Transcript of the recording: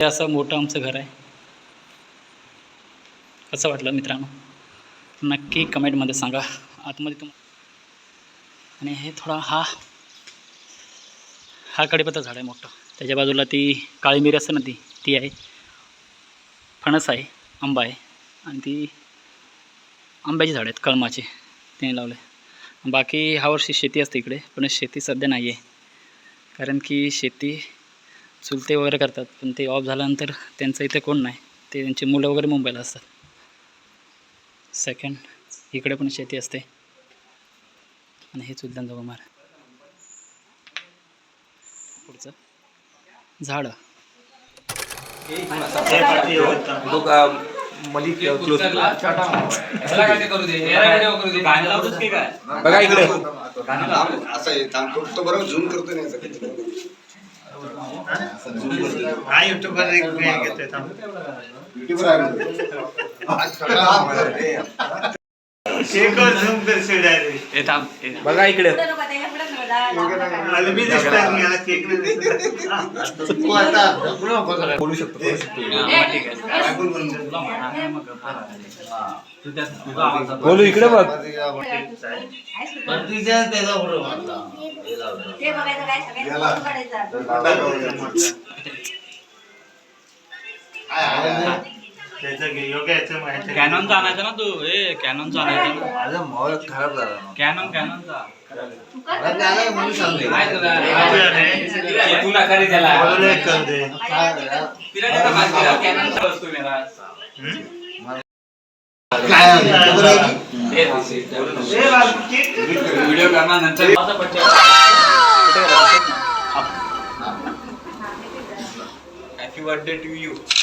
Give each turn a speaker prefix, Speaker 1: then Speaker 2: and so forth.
Speaker 1: हे असं मोठं आमचं घर आहे. कसं वाटलं मित्रांनो? नक्की कमेंटमध्ये सांगा. आतमध्ये तुम आणि हे थोडा हा हा कडीपत्ता झाड आहे मोठं. त्याच्या बाजूला ती काळी मिरी असते ना ती ती आहे. फणस आहे आंबा आहे. आणि ती आंब्याची झाडं आहेत कळमाचे ते लावले. बाकी ह्यावर्षी शेती असते इकडे पण शेती सध्या नाही आहे कारण की शेती चुलते वगैरे करतात पण ते ऑफ झाल्यानंतर त्यांचं इथे कोण नाही. ते त्यांची मुलं वगैरे मुंबईला असतात. सेकंड इकडे पण शेती असते. आणि हे चुलत्यांचा कुमार पुढचं. झाड.
Speaker 2: बघा इकडे.
Speaker 3: असं बरोबर झूम करतो नाही
Speaker 4: हा युट्यूबवर एक मी घेतोय थांब. Zoom direct.
Speaker 2: बघा इकडे
Speaker 4: मला बी दिसतात मी, मला केक नाही दिसत.
Speaker 2: बोलू शकतो बोलू शकतो. बोलू इकडे बघ.
Speaker 4: त्याचं घे, योग्य याचं माहिती आहे.
Speaker 1: कॅनॉनचा आणायचा ना तू? ए कॅनॉनचा आणायचा ना?
Speaker 2: माझा मोबाईल खराब झाला
Speaker 1: कॅनॉन कॅनॉनचा
Speaker 4: बोलू एक करू दे. ए, बाबू, केक कर.
Speaker 2: Happy birthday to you